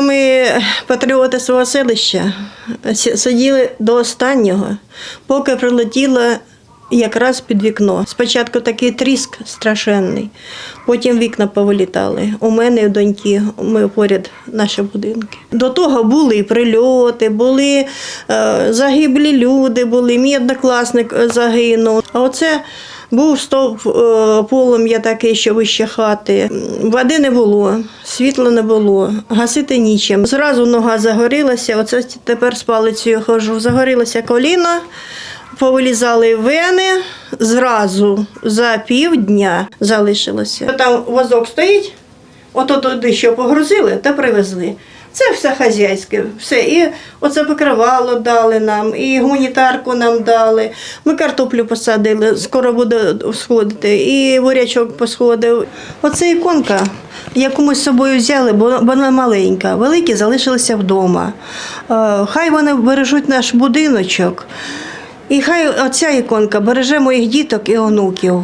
Ми, патріоти свого селища, сиділи до останнього, поки прилетіло якраз під вікно. Спочатку такий тріск страшенний, потім вікна повилітали. У мене і у доньки, ми поряд наші будинки. До того були прильоти, були е, загиблі люди, були. Мій однокласник е, загинув. А оце був стовп е, полум'я таке, що вище хати. Води не було, світла не було, гасити нічим. Зразу нога загорілася, оце тепер з палицею хожу. Загорілося коліно, повилізали вени, зразу за півдня залишилося. Там возок стоїть, ото туди що погрузили та привезли. Це все хазяйське, все. І оце покривало дали нам, і гуманітарку нам дали. Ми картоплю посадили, скоро буде сходити, і бурячок посходив. Оце іконка, яку ми з собою взяли, бо вона маленька. Великі залишилися вдома. Е, Хай вони бережуть наш будиночок. І хай оця іконка береже моїх діток і онуків.